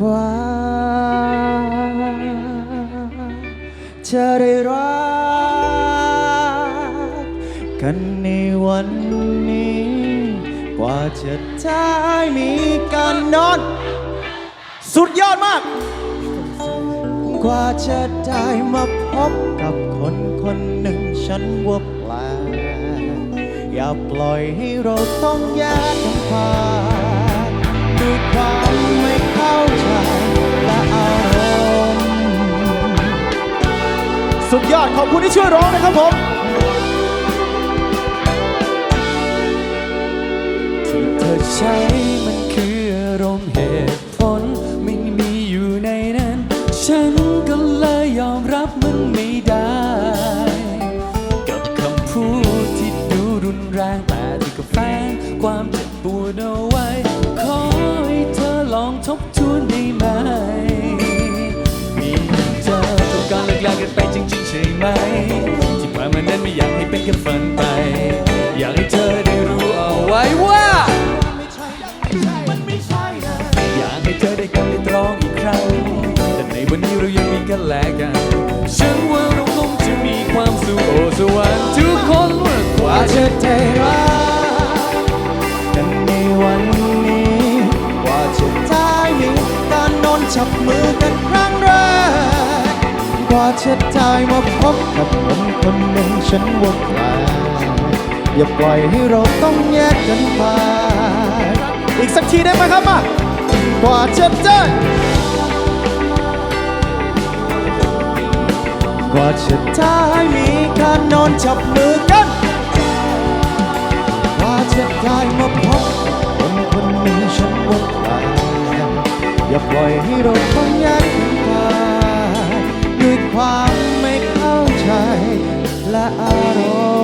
กว่า จะได้รักกันในวันนี้ กว่าจะได้มีการนอน สุดยอดมาก กว่าจะได้มาพบกับคนคนหนึ่งฉันว่าแปลกอย่าปล่อยให้เราต้องแยกกันไป สุดยอดขอบคุณที่ช่วยร้องนะครับผมที่เธอใช้มันคืออารมณ์เหตุผลไม่มีอยู่ในนั้น ฉันก็เลยยอมรับมันไม่ได้ กับคำพูดที่ดูรุนแรงแต่ที่ก็แฝงความเจ็บปวดเอาไว้ขอ ช่ไหม ที่ผ่านมานั้นไม่อยากให้เป็นแค่ฝันไป อยากให้เธอได้รู้เอาไว้ว่า อยากให้เธอได้กลับไปตรองอีกครั้ง แต่ในวันนี้เรายังมีกันและกัน ฉันว่าเราคงจะมีความสุขโอ้สวรรค์ทุกคนเมื่อกกว่าจะได้รักกันในวันนี้ กว่าจะได้มีการนอนจับมือกัน กว่าจะได้มาพบกับคนคนหนึ่งฉันว่าแปลอย่าปล่อยให้เราต้องแยกกันไป อีกสักทีได้ไหมครับมากว่าจะได้กว่าจะได้มีการนอนจับมือกันกว่าจะได้มาพบคนคนหนึ่งฉันว่าแปลอย่าปล่อยให้เราต้อง ด้